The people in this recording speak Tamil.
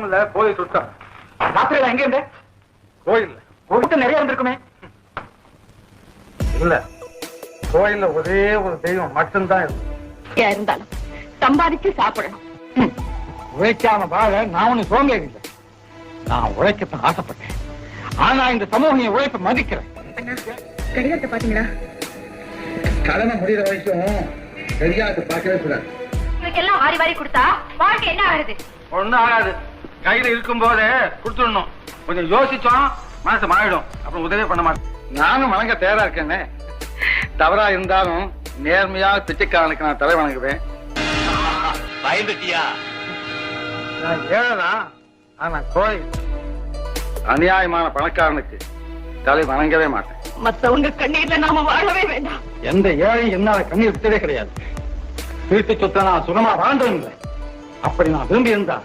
ஒண்ணும் இல்ல கோயில் சுத்தம். ராத்திரியில எங்க இருந்த? கோயில் கூட்டம் நிறைய இருந்திருக்குமே. இல்ல. கோயில்ல ஒரே ஒரு தெய்வம் மட்டும்தான் இருக்கு. இருந்தாலும் சம்பாதிச்சு சாப்பிடணும். உழைக்காம வாழ நான் ஒண்ணு சோம்பேறி இல்லை நான் உழைக்கத்தான் ஆசைப்பட்டேன். ஆனா இந்த சமூகம் என் உழைப்பை மதிக்கிறேன் கடிதத்தை பாத்தீங்களா கடமை முடிகிற வரைக்கும் தெரியாது பார்க்கவே கூடாது. இவருக்கெல்லாம் வாரி வாரி கொடுத்தா வாழ்க்கை என்ன ஆகுது ஒண்ணும் ஆகாது. கையில இருக்கும் போதே கொடுத்துடணும். கொஞ்சம் யோசிச்சோம் மனசு மாறிடும். அப்புறம் உதவி பண்ண மாட்டேன் நானும் வணங்க தயாரா இருக்கேனே. தவறா இருந்தாலும் நேர்மையா பிச்சைக்காரனுக்கு நான் தலை வணங்குவேன். பயந்துட்டியா? நான் ஏழைதான் ஆனா கோயில். அநியாயமான பணக்காரனுக்கு தலை வணங்கவே மாட்டேன். மத்தவங்க கண்ணீர்ல நாம வாழவே வேண்டாம். எந்த ஏழையும் என்னால கண்ணீர் விட்டதே கிடையாது. வீட்டு சொத்தை நான் சுகமா இல்லை அப்படி நான் விரும்பி இருந்தா